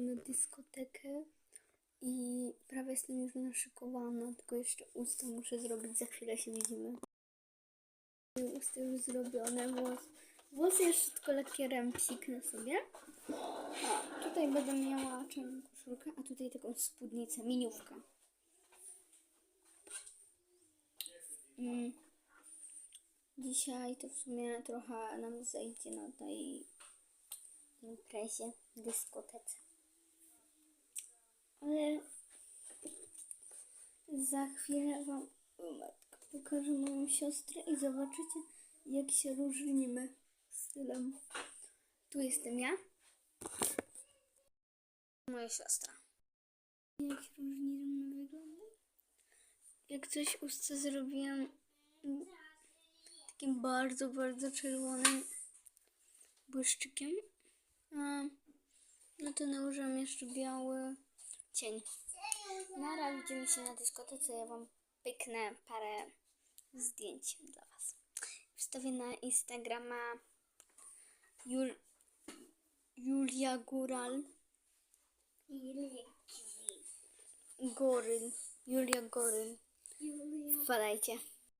na dyskotekę i prawie jestem już naszykowana, tylko jeszcze usta muszę zrobić, za chwilę się widzimy. Usta już zrobione, włos. Włosy jeszcze tylko lakierem psiknę sobie. A tutaj będę miała czarną koszulkę, a tutaj taką spódnicę, miniówkę. Mm. Dzisiaj to w sumie trochę nam zejdzie na tej imprezie, dyskotece. Ale za chwilę wam pokażę moją siostrę i zobaczycie, jak się różnimy stylem. Tu jestem ja. Moja siostra. Jak się różni ze mną wygląda? Jak coś ustce zrobiłam takim bardzo, bardzo czerwonym błyszczykiem. A no to nałożyłam jeszcze biały cień. Nara, widzimy się na dyskotece. Ja wam pyknę parę zdjęć dla was. Wstawię na Instagrama Jul, Julia Góral. Goryl. Julia Goryl. Wpadajcie.